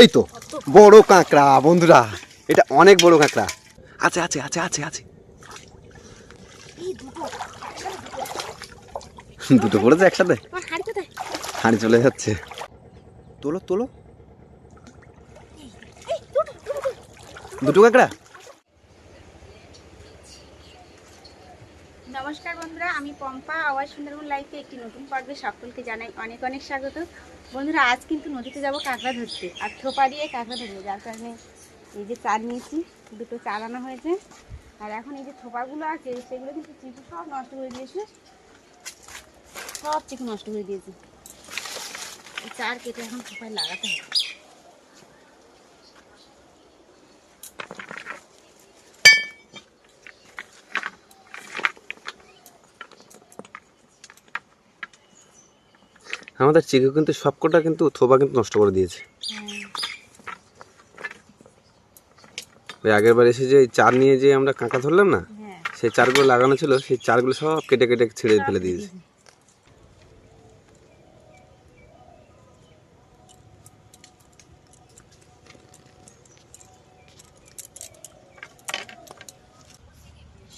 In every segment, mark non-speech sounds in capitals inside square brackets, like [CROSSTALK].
এই তো, বড় কাঁকড়া, বন্ধুরা। এটা অনেক বড় কাঁকড়া। আছে আছে আছে আছে আছে। দুটো পড়েছে একসাথে? হাঁড়ি চলে যাচ্ছে। তোলো তোলো। দুটো কাঁকড়া নমস্কার বন্ধুরা আমি আওয়াজ সুন্দরবন লাইফে একটি নতুন পর্বে সকলকে জানাই অনেক অনেক স্বাগত। বন্ধুরা, আজ কিন্তু নদীতে যাব কাঁকড়া ধরতে। আর থোপা দিয়ে কাঁকড়া ধরবো, যার কারণে এই যে চার নিয়েছি, দুটো চার আনা হয়েছে। আর এখন এই যে থোপাগুলো আছে, সেগুলো কিন্তু চিকু সব নষ্ট করে দিয়েছে। সব চিকু নষ্ট করে দিয়েছে। চার কেটে এখন থোপায় লাগাতে হবে। আমাদের চিকু কিন্তু সবকটা কিন্তু থোপা কিন্তু নষ্ট করে দিয়েছে। ওই আগের বার এসে যে চার নিয়ে যে আমরা কাঁকা ধরলাম না হ্যাঁ। সেই চারগুলো লাগানো ছিল সেই চারগুলো সব কেটে কেটে ছিঁড়ে ফেলে দিয়েছে।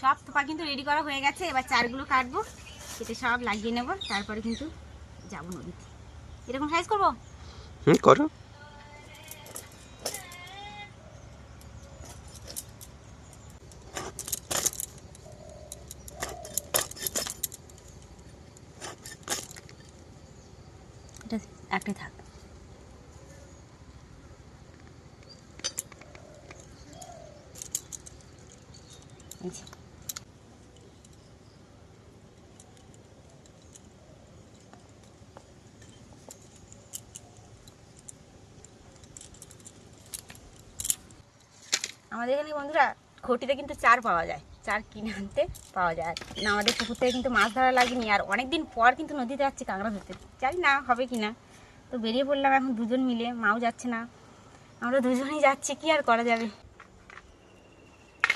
সব থোপা কিন্তু রেডি করা হয়ে গেছে এবার চারগুলো কাটবো কেটে সব লাগিয়ে নেব তারপরে কিন্তু যাব নদীতে। এরকম সাইজ করব? হুম করো এটা একটাই থাক এই যে। আমাদের এখানে বন্ধুরা খটিতে কিন্তু চার পাওয়া যায়। চার কিনে আনতে পাওয়া যায়। না, আমাদের পুকুর থেকে কিন্তু মাছ ধরা লাগেনি। আর অনেক দিন পর কিন্তু নদীতে যাচ্ছে কাঁকড়া ধরতে জানি না হবে কি না। তো বেরিয়ে পড়লাম এখন দুজন মিলে, মাও যাচ্ছে না। আমরা দুজনেই যাচ্ছি, কি আর করা যাবে?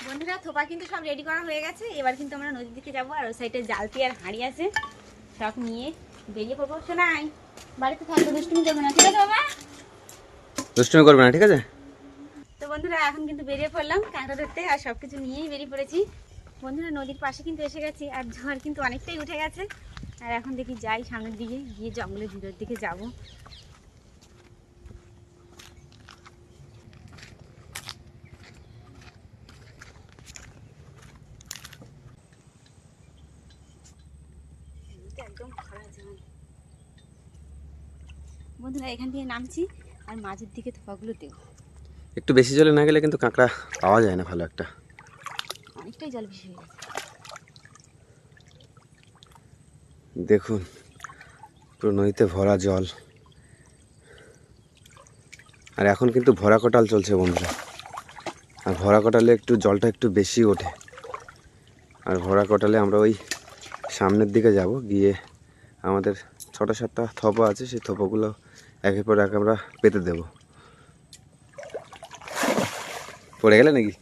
বন্ধুরা, থোপা কিন্তু সব রেডি করা হয়ে গেছে। এবার কিন্তু আমরা নদীর দিকে যাব, আর ওই সাইডে জালতি আর হাঁড়ি আছে। সব নিয়ে বেরিয়ে পড়ব। শোনাই বাড়িতে থাকব দুষ্টুমি করবে না, ঠিক আছে বাবা? দুষ্টুমি করবে না, ঠিক আছে? বন্ধুরা, এখন কিন্তু বেরিয়ে পড়লাম কাঁকড়া ধরতে আর সব কিছু নিয়েই বেরিয়ে পড়েছি। বন্ধুরা, নদীর পাশে কিন্তু এসে গেছি আর ঝড় কিন্তু অনেকটাই উঠে গেছে। আর এখন দেখি যাই সামনের দিকে, গিয়ে জঙ্গলের ভিতর দিকে যাব। একদম বন্ধুরা, এখান থেকে নামছি আর মাঝের দিকে থোপাগুলো দেবো একটু বেশি জলে না গেলে কিন্তু কাঁকড়া পাওয়া যায় না ভালো একটা। অনেকটাই জল বেশি দেখুন পুরো নদীতে ভরা জল। আর এখন কিন্তু ভরা কটাল চলছে বন্ধুরা। আর ভরা কটালে একটু জলটা একটু বেশি ওঠে। আর ভরা কটালে আমরা ওই সামনের দিকে যাব গিয়ে আমাদের ছটা সাতটা থপা আছে সেই থপগুলো একের পর এক আমরা পেতে দেব। পড়ে গেলে নাকি?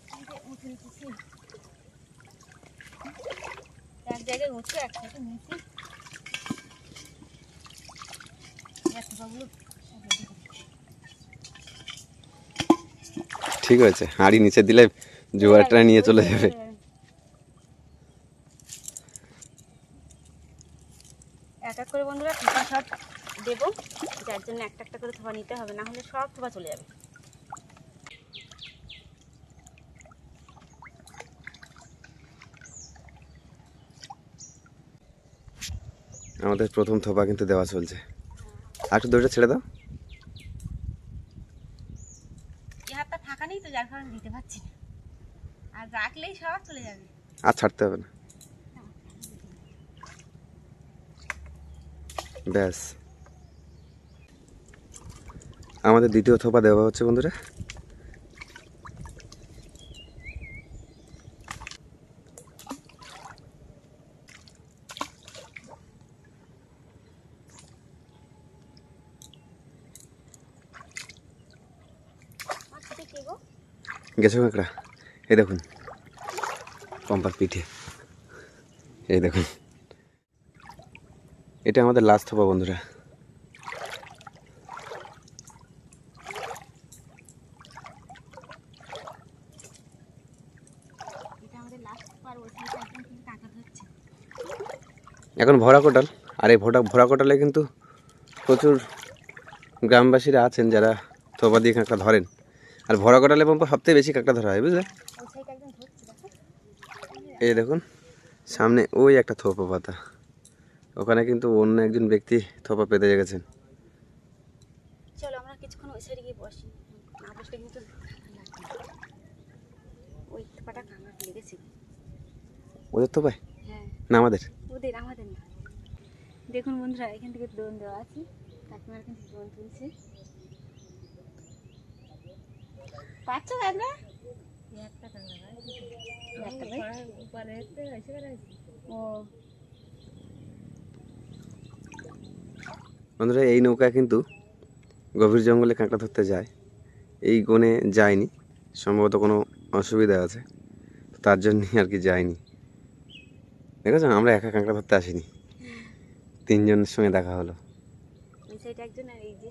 ঠিক আছে হাঁড়ি নিচে দিলে জোয়ারটা নিয়ে চলে যাবে। এক এক করে বন্ধুরা থোপা সব দেবো যার জন্য একটা একটা করে থোপা নিতে হবে না হলে সব থোপা চলে যাবে। আমাদের প্রথম থোপা কিন্তু দেওয়া চলছে। আর একটু দড়িটা ছেড়ে দাও। ফাঁকা নেই তো যার কারণে দিতে পারছি না। আর রাখলেই সব চলে যাবে। আর ছাড়তে হবে না। ব্যাস। আমাদের দ্বিতীয় থোপা দেওয়া হচ্ছে বন্ধুরা। গেছে কাঁকড়া এই দেখুন পম্পার পিঠে। এই দেখুন। এটা আমাদের লাস্ট হব বন্ধুরা। এখন ভরা কোটাল আর এই ভরা ভরা কোটালে কিন্তু প্রচুর গ্রামবাসীরা আছেন যারা থোপা দিয়ে কাঁকড়া ধরেন। আর ভরা কোটালে পম্পা সবথেকে বেশি কাঁকড়া ধরা হয় বুঝলে? এই দেখুন সামনে ওই একটা থোপা পাতা। ওখানে কিন্তু অন্য একজন ব্যক্তি থোপা পেতে গেছেন। চলো আমরা কিছুক্ষণ ওই সাইডে গিয়ে বসি। না বসলে কিন্তু ওই পাটা কামড় লেগেছে ওদের থোপায়? হ্যাঁ। না আমাদের? ওদের আমাদের না। দেখুন বন্ধুরা এখান থেকে দোন দেওয়া আছে। কাকিমার কিন্তু দোন তুলছে। পাচ্ছ কাকড়া বন্ধুরা এই নৌকা কিন্তু গভীর জঙ্গলে কাঁকড়া ধরতে যায়। এই গনে যায়নি। সম্ভবত কোনো অসুবিধা আছে। তার জন্যই আর কি যায়নি। দেখেছ? আমরা একা কাঁকড়া ধরতে আসিনি। তিনজনের সঙ্গে দেখা হলো। একজন আর এই যে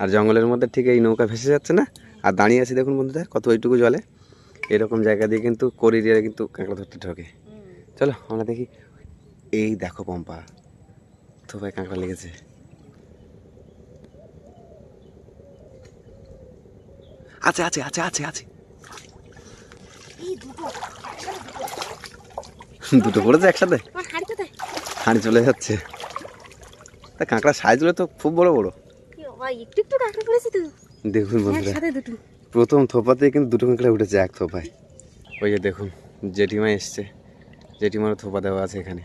আর জঙ্গলের মধ্যে ঠিক এই নৌকা ভেসে যাচ্ছে না? আর দাঁড়িয়ে আছি দেখুন বন্ধুরা কত ওইটুকু জলে। এরকম জায়গা দিয়ে কিন্তু করিডিয়ারে কিন্তু কাঁকড়া ধরতে ঢোকে। চলো আমরা দেখি। এই দেখো পম্পা তো ভাই কাঁকড়া লেগেছে। আছে আছে আছে আছে আছে। দুটো পড়েছে একসাথে? হাড়ি চলে যাচ্ছে। তা কাঁকড়া সাইজগুলো তো খুব বড় বড়। একটু একটু কাঁকড়া পড়েছে তো। দেখুন বন্ধুরা প্রথম থোপাতেই কিন্তু দুটো কাঁকড়া উঠেছে এক থোপায়। ওই যে দেখুন জেঠিমা এসছে। জেঠিমারও থোপা দেওয়া আছে এখানে।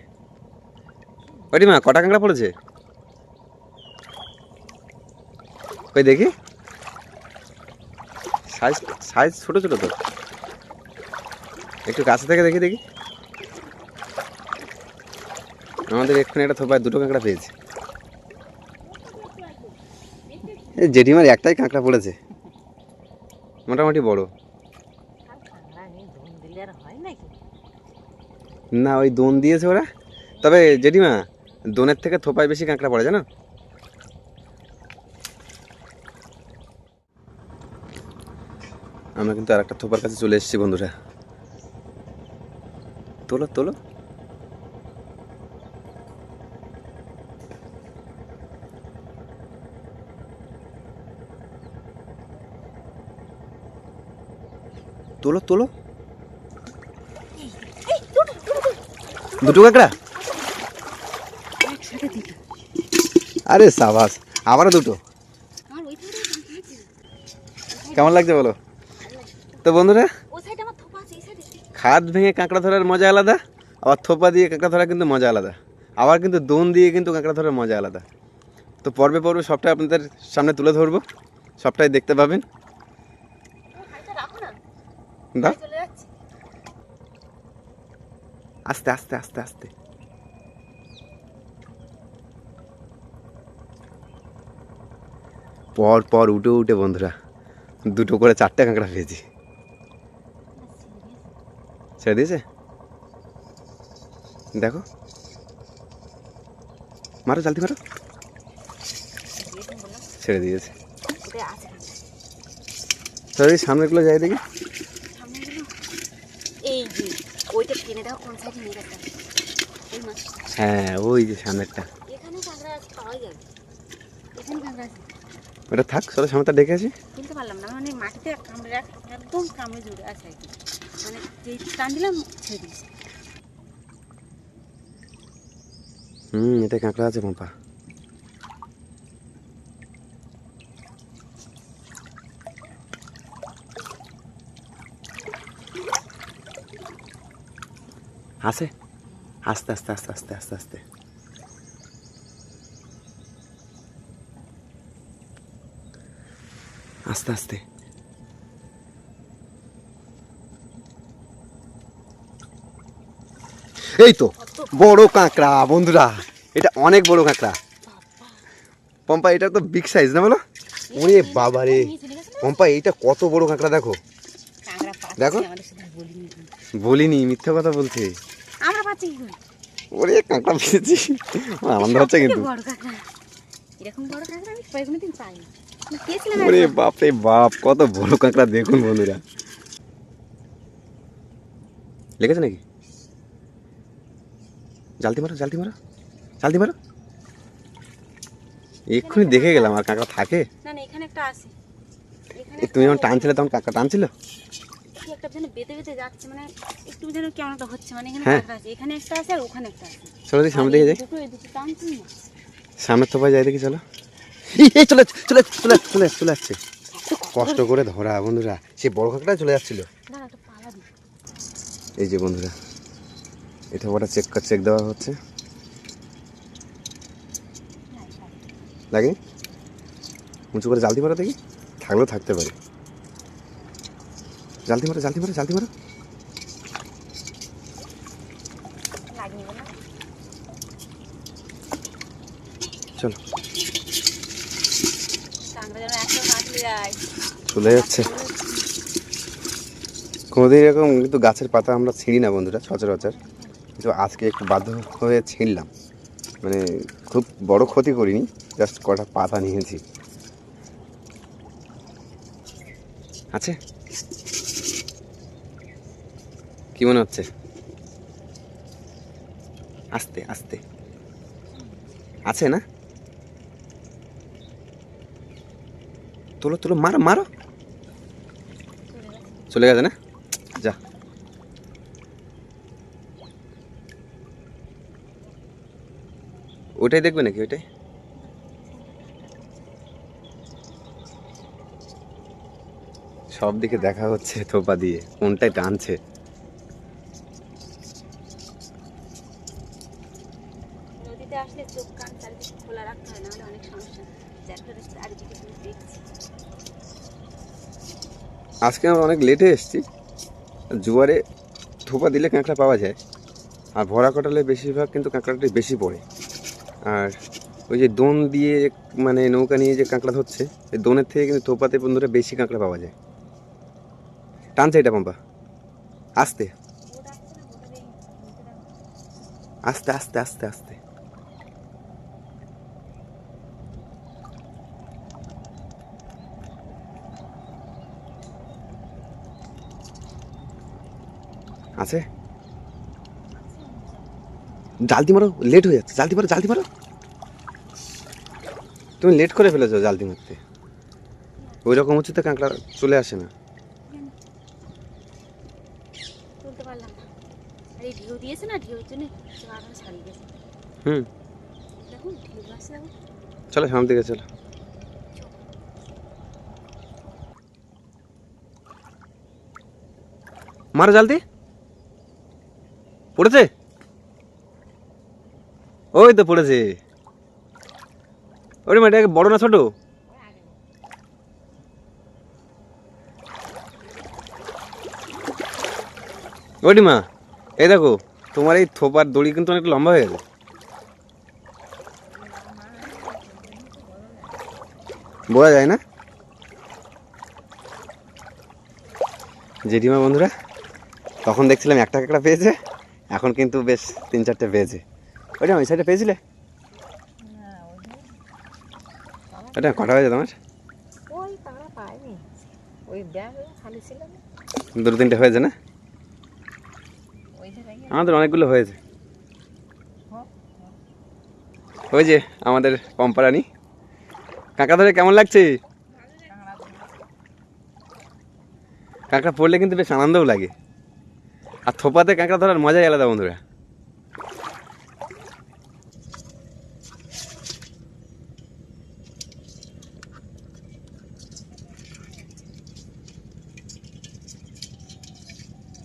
জেঠিমা কটা কাঁকড়া পড়েছে? ওই দেখি। সাইজ সাইজ ছোটো ছোটো তো। একটু কাছে থেকে দেখি দেখি। আমাদের এক্ষুনি একটা থোপায় দুটো কাঁকড়া পেয়েছে এই জেঠিমার একটাই কাঁকড়া পড়েছে। মোটামুটি বড়। না, ওই দোন দিয়েছে ওরা। তবে জেঠিমা, দোনের থেকে থোপায় বেশি কাঁকড়া পড়ে, জানো? আমরা কিন্তু আর একটা থোপার কাছে চলে এসেছি, বন্ধুরা। তোলো তোলো। তোলো তোলো। দুটো কাঁকড়া? আরে সাবাস আবারও দুটো। কেমন লাগছে বলো? তো বন্ধুরা খাদ ভেঙে কাঁকড়া ধরার মজা আলাদা আবার থোপা দিয়ে কাঁকড়া ধরা কিন্তু মজা আলাদা। আবার কিন্তু দোন দিয়ে কিন্তু কাঁকড়া ধরার মজা আলাদা। তো পর্বে পর্বে সবটাই আপনাদের সামনে তুলে ধরবো সবটাই দেখতে পাবেন। যাচ্ছে। আস্তে আস্তে আস্তে আস্তে। পর পর উঠে উঠে বন্ধুরা দুটো করে চারটে কাঁকড়া পেয়েছি ছেড়ে দিয়েছে? দেখো। মারো জালতি মারো। ছেড়ে দিয়েছে। তো এই সামনেগুলো যাই দেখি। এই যে ওইটা টেনে দাও কোন সাইডে নিয়ে গেছে? ওই মাছ হ্যাঁ ওই যে সামনেরটা। এখানে কাঁকড়া আছে পাওয়া যাবে। এখানে কাঁকড়া আছে। ওটা থাক সামনেটা তুলতে পারলাম না মানে মাটিতে কামড়ে একদম কামড়ে জুড়ে আছে আর কি। মানে যেই টান দিলাম ছেড়ে দিয়েছে। হুম এটা কাঁকড়া আছে পম্পা। আছে? আস্তে আস্তে আস্তে আস্তে আস্তে আস্তে। আস্তে আস্তে। এই তো বড় কাঁকড়া বন্ধুরা। এটা অনেক বড় কাঁকড়া। পম্পা এটা তো বিগ সাইজ না বলো? ওরে বাবা রে? পম্পা এইটা কত বড় কাঁকড়া দেখো। দেখো। বলিনি মিথ্যা কথা বলছে আমরা পাচ্ছি কি করে ওরে কাঁকড়া পেয়েছি আনন্দ হচ্ছে কিন্তু। ওরে বাপ রে বাপ কত বড় কাঁকড়া দেখুন বন্ধুরা। লেগেছে নাকি? জালতি মারো জালতি মারো জালতি মারো। এক্ষুনি দেখে গেলাম আর কাঁকড়া থাকে। তুমি যখন টানছিলে তখন কাঁকড়া টানছিল? কি একটা যেন বেঁধে বেঁধে যাচ্ছে মানে একটু যেন কেমন একটা হচ্ছে মানে এখানে হ্যাঁ। কাঁকড়া আছে এখানে একটা আছে আর ওখানে একটা আছে। চলো দেখি সামনে দিকে যাই। দুটো এই দুটো টানছি না। সামনের থোপায় যাই দেখি চলো। এই, চলে চলে চলে চলে চলে যাচ্ছে। কষ্ট করে ধরা বন্ধুরা। সে বড় কাঁকড়া চলে যাচ্ছিল। একটা এই যে বন্ধুরা এটা ওটা চেক কর চেক দেওয়া হচ্ছে। লাগে উঁচু করে জালতি মারো দেখি। থাকলেও থাকতে পারে। জালতি মারো জালতি মারো জালতি মারো। চলো। চলে যাচ্ছে। কোনোদিন এরকম কিন্তু গাছের পাতা আমরা ছিঁড়ি না বন্ধুরা, সচরাচর। কিন্তু আজকে একটু বাধ্য হয়ে ছিঁড়লাম। মানে খুব বড় ক্ষতি করিনি, জাস্ট কটা পাতা নিয়েছি। আছে? কি মনে হচ্ছে? আস্তে আস্তে। আছে না? তোলো তোলো, মারো মারো। চলে গেছে না? যা। ওটাই দেখবে নাকি, ওইটাই? সব দিকে দেখা হচ্ছে থোপা দিয়ে। কোনটাই টানছে নদীতে আসলে চোখ কান চারিদিকে খোলা রাখতে হয় নাহলে অনেক সমস্যা চ্যাপ্টার চারিদিকে তুমি দেখছি আজকে আমরা অনেক লেটে এসেছি। জোয়ারে থোপা দিলে কাঁকড়া পাওয়া যায়। আর ভরা কটালে বেশিরভাগ কিন্তু কাঁকড়াটাই বেশি পড়ে। আর ওই যে দোন দিয়ে মানে নৌকা নিয়ে যে কাঁকড়া ধরছে, এই দোনের থেকে কিন্তু থোপাতে বন্ধুরা বেশি কাঁকড়া পাওয়া যায়। টানছে এটা পাম্পা আস্তে। আস্তে আস্তে আস্তে আস্তে। আছে? জালতি মারো লেট হয়ে যাচ্ছে। জালতি মারো জালতি মারো। তুমি লেট করে ফেলেছো জালতি মারতে। ওই রকম উঁচুতে কাঁকড়া চলে আসে না। হুম। চলো সামনের দিকে চলো। মারো জালতি। পড়েছে? ওই তো পড়েছে। ওরে মা, এটা বড় না ছোট? ওটি মা, এই দেখো, তোমার এই থোপার দড়ি কিন্তু অনেক লম্বা হয়ে গেছে। বোঝা যায় না? জেঠিমা বন্ধুরা, তখন দেখছিলাম একটা কাঁকড়া পেয়েছে। এখন কিন্তু বেশ তিন চারটে পেয়েছে ওইটা ওই সাইডে পেয়েছিলে? ওটা কটা হয়েছে তোমার? দুটো তিনটে হয়েছে না? আমাদের অনেকগুলো হয়েছে। ওই যে আমাদের পম্পারানি। কাঁকড়া ধরে কেমন লাগছে? কাঁকড়া পড়লে কিন্তু বেশ আনন্দও লাগে। আর থোপাতে কাঁকড়া ধরার মজাই আলাদা বন্ধুরা।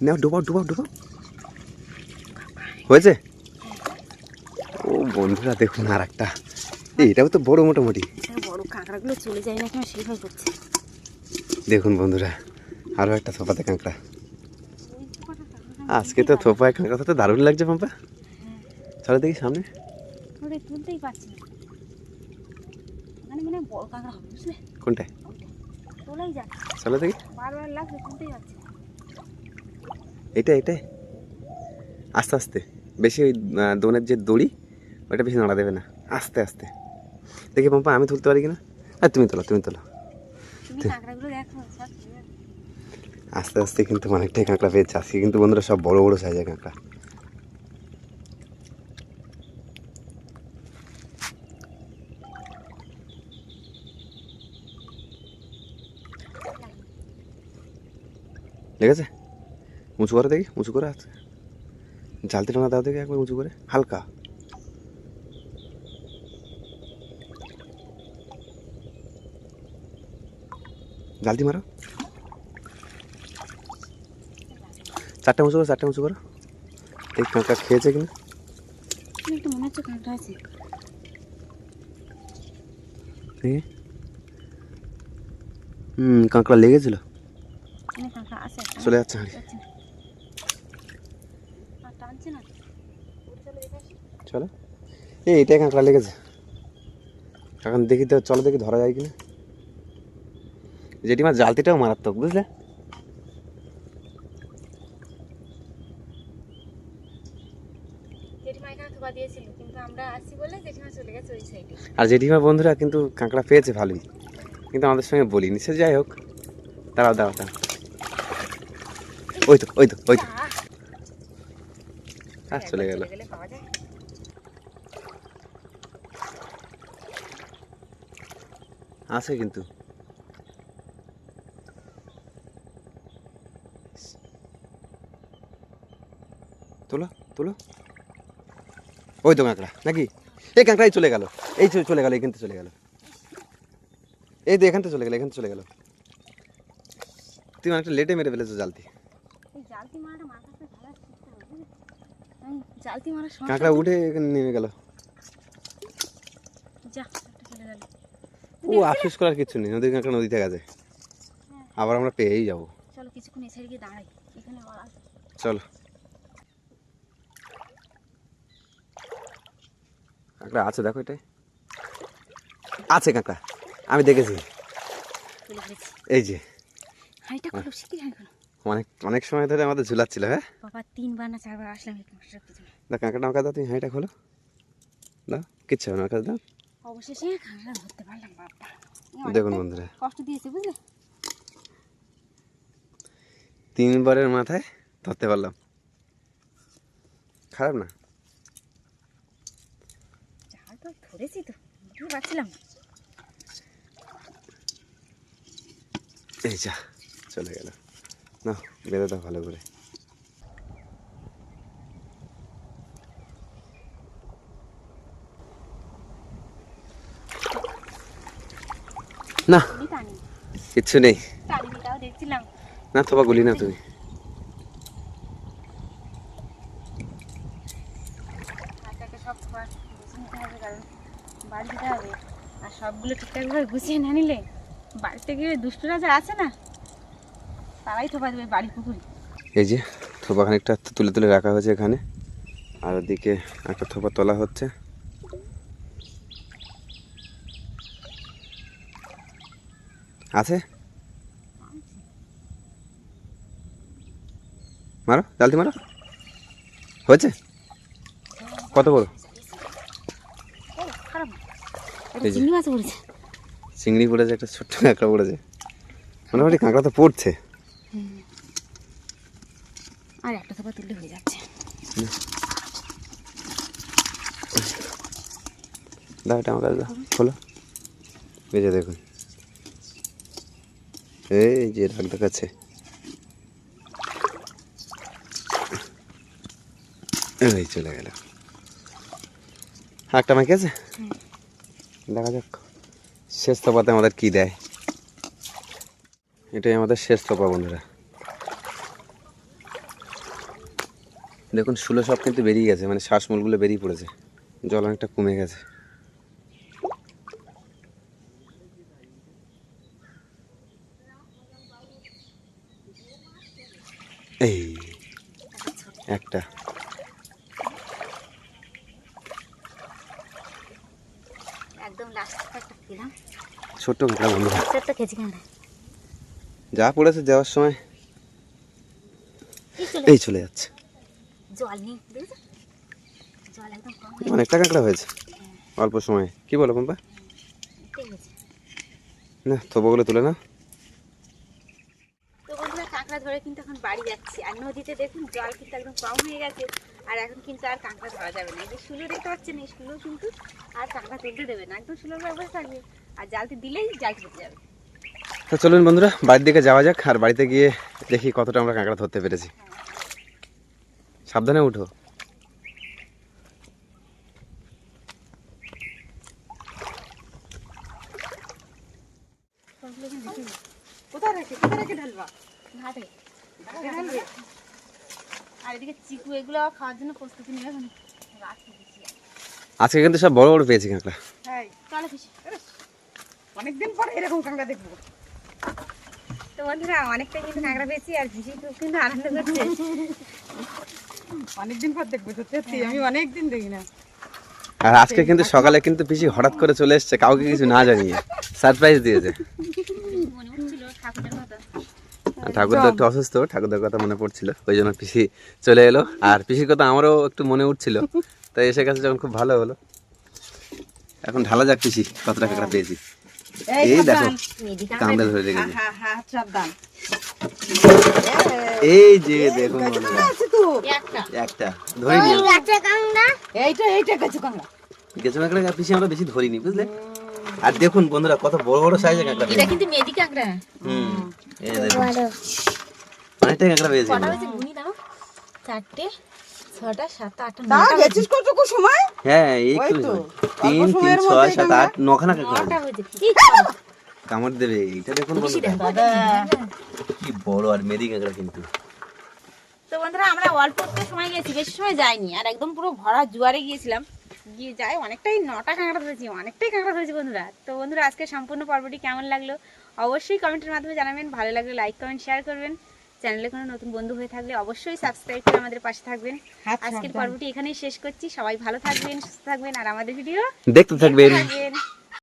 নাও ডুবাও ডুবাও ডুবাও। হয়েছে? ও বন্ধুরা দেখুন আর একটা এটাও তো বড় মোটামুটি। বড় কাঁকড়াগুলো চলে যায় না কেন সেইভাবে করছে দেখুন বন্ধুরা আরও একটা থোপাতে কাঁকড়া ওই তো কটা কাঁকড়া আজকে তো থোপায় কাঁকড়া তো দারুণ লাগছে পাম্পা। চলো দেখি সামনে। তুলতেই পারছি। মানে মানে বড় কাঁকড়া হবে বুঝলে? কোনটায়? তোলাই যাচ্ছে চলো দেখি। বারবার লাগছে তুলতেই পারছি। না এটা আস্তে আস্তে। বেশি ওই দোনের যে দড়ি ওটা বেশি নাড়া দেবে না। আস্তে আস্তে। দেখি পাম্পা আমি তুলতে পারি কিনা? আর তুমি তোলো তুমি তোলো। দেখো। আস্তে আস্তে কিন্তু মানে অনেকটাই কাঁকড়া পেয়েছে। আজকে কিন্তু বন্ধুরা সব বড় বড় সাইজের কাঁকড়া। ঠিক আছে উঁচু করে দেখি, উঁচু করে আছে। জালতে টানা দাও দেখি একবার উঁচু করে। হালকা। জালতি মারো। চারটে উঁচু করো চারটে উঁচু করো। এই কাঁকড়া খেয়েছে কিনা? মনে হচ্ছে কাঁকড়া আছে। হুম কাঁকড়া লেগেছিল। চলে যাচ্ছে হাঁড়ি। চলো। এই এটাই কাঁকড়া লেগেছে। এখন দেখি তো চলো দেখি ধরা যায় কিনা। জেঠিমার জালতিটাও মারাত্মক বুঝলে জেঠিমা এখানে থোপা দিয়েছিল কিন্তু আমরা আসছি বলে জেঠিমা চলে গেছে ওই সাইডে আর জেঠিমা বন্ধুরা কিন্তু কাঁকড়া পেয়েছে ভালোই। কিন্তু আমাদের সঙ্গে বলিনি সে যাই হোক। দাঁড়াও দাঁড়াও দাঁড়াও। ওই তো ওই তো ওই তো। আর চলে গেল। আছে কিন্তু। তোলো তোলো। ওই তো কাঁকড়া নাকি? এই কাঁকড়াই চলে গেল। এই চলে- চলে গেল এখান চলে গেল। এই তো এখান থেকে চলে গেল এখান চলে গেল। তুই অনেকটা লেটে মেরে ফেলেছো জালতি কাঁকড়া উঠে এখানে নেমে গেল। একটা ও আফসোস করার কিছু নেই নদীর কাঁকড়া নদীতে গেছে। আবার আমরা পেয়েই যাব। চলো কিছুক্ষণ সাইডে গিয়ে দাঁড়াই। এখানে চলো। কাঁকড়া আছে দেখো এটাই। আছে কাঁকড়া আমি দেখেছি। এই যে। হাই করো অনেক অনেক সময় ধরে আমাদের ঝুলাচ্ছিল হ্যাঁ? বাবা তিনবার না চারবার আসলাম দাও কাঁকড়া আমাকে দাও তুমি হাঁড়িটা খোলো। দাও কিচ্ছু হবে না আমাকে দাও। অবশেষে খাঁড়া ধরতে পারলাম বাবা। দেখুন বন্ধুরা। কষ্ট দিয়েছে বুঝলে? তিনবারের মাথায় ধরতে পারলাম। খারাপ না জাল তো ধরেছি তো না। এই যা চলে গেল। না বেঁধে দাও ভালো করে। না কিচ্ছু নেই। না থোপা গুলি না তুমি হাতটাকে সব খাবার গুছিয়ে নিতে হবে কারণ যেতে হবে। আর সবগুলো ঠিকঠাকভাবে গুছিয়ে না নিলে বাড়িতে গিয়ে দুষ্টরা যা আছে না? তারাই থোপা দেবে পুকুরে। এই যে, থোপা খানিকটা তুলে তুলে রাখা হয়েছে এখানে। আর ওদিকে একটা থোপা তোলা হচ্ছে। আছে? মারো জালতি মারো। হয়েছে? কত বড় ও খারাপ না এই এটা যে। চিংড়ি মাছ পড়েছে। চিংড়ি পড়েছে একটা ছোট্ট কাঁকড়া পড়েছে। মোটামুটি কাঁকড়া তো পড়ছে। আর একটা থোপা তুললে হয়ে যাচ্ছে। দাও এটা আমার কাছে খোলো। বেজে দেখুন। এই যে দেখাচ্ছে। এই চলে গেল। মাইক আছে। দেখা যাক। শেষ তোপাতে আমাদের কি দেয়? এটাই আমাদের শেষ তোপা, বন্ধুরা। দেখুন, শুলো সব কিন্তু বেরিয়ে গেছে মানে শ্বাসমূলগুলো বেরিয়ে পড়েছে। জল অনেকটা কমে গেছে। এই, একটা একদম লাস্ট একটা দিলাম ছোট্ট কাঁকড়া বন্ধুরা ছোট্ট কেজি কাঁকড়া যা পড়েছে যাওয়ার সময় এই চলে যাচ্ছে। জল নেই জল একদম কম অনেকটা কাঁকড়া হয়েছে। অল্প সময়ে। কি বলো গেছে। না থোপাগুলো তুলে না তো বন্ধুরা কাঁকড়া ধরে কিন্তু এখন বাড়ি যাচ্ছি। আর নদীতে দেখুন জল কিন্তু একদম কম হয়ে গেছে। আর এখন কিন্তু আর কাঁকড়া ধরা যাবে না। এই যে শুলো দেখতে পাচ্ছেন এই শুলো কিন্তু আর কাঁকড়া তুলতে দেবে না। একদম শুলোর ব্যবস্থা থাকবে। আর জালতে দিলেই জাল তুলতে যাবে। তো চলুন বন্ধুরা বাড়ির দিকে যাওয়া যাক আর বাড়িতে গিয়ে দেখি কতটা আমরা কাঁকড়া ধরতে পেরেছি। সাবধানে উঠো কোথায় রেখে কোথায় রেখে ঢালবা ঘাটে আর এদিকে চিকু খাওয়ার জন্য প্রস্তুতি নেবে এখন রাখি দিচ্ছি। আজকে কিন্তু সব বড় বড় পেয়েছি কাঁকড়া। হ্যাঁ অনেকদিন পরে এরকম কাঁকড়া দেখব। তো বন্ধুরা অনেকটা কিন্তু কাঁকড়া পেয়েছি আর খুব কিন্তু আনন্দ করছে। অনেকদিন পর দেখব সত্যি সত্যি আমি অনেকদিন দেখি না। আর আজকে কিন্তু সকালে কিন্তু পিসি হঠাৎ করে চলে এসছে কাউকে কিছু না জানিয়ে। সারপ্রাইজ দিয়েছে। মনে হচ্ছিল ঠাকুরের ঠাকুরদা একটু অসুস্থ ঠাকুরদার কথা মনে পড়ছিল ওই জন্য পিসি চলে এলো। আর পিসির কথা আমারও একটু মনে উঠছিল [LAUGHS] তাই এসে গেছে যখন খুব ভালো হলো। এখন ঢালা যাক পিসি কতটা কাঁকড়া পেয়েছি। এই দেখো কামড়ে ধরে রেখেছি। হ্যাঁ হ্যাঁ সাবধান। এই যে দেখুন একটা। একটা। ধরিনি আমি। এইটা গেছে গেছো পিসি আমরা বেশি ধরিনি বুঝলে? আর দেখুন বন্ধুরা কত বড় বড় সাইজের কাঁকড়া এটা কিন্তু মেদি কাঁকড়া। হুম এই দেখুন। অনেকটাই কাঁকড়া পেয়েছি কটা। হয়েছে গুনি দাও? চারটে ছটা সাতটা আটটা তা নটা গেছিস কতটুকু সময়? হ্যাঁ এই তো। তিন তিন ছয় সাত আট নখানা কাঁকড়া কামড় দেবে এইটা দেখুন বন্ধুরা। কি বড় আর মেরি কাঁকড়া কিন্তু। তো বন্ধুরা আমরা অল্প সময় গেছি বেশি সময় যাইনি। আর একদম পুরো ভরা জুয়ারে গিয়েছিলাম। গিয়ে যাই অনেকটাই নটা কাঁকড়া ধরেছি অনেকটাই কাঁকড়া ধরেছি বন্ধুরা। তো বন্ধুরা আজকে সম্পূর্ণ পর্বটি কেমন লাগল? অবশ্যই কমেন্টের মাধ্যমে জানাবেন ভালো লাগলে লাইক কমেন্ট শেয়ার করবেন। চ্যানেলে কোনো নতুন বন্ধু হয়ে থাকলে অবশ্যই সাবস্ক্রাইব করে আমাদের পাশে থাকবেন। আজকের পর্বটি এখানেই শেষ করছি সবাই ভালো থাকবেন সুস্থ থাকবেন আর আমাদের ভিডিও দেখতে থাকবেন। থাকবেন।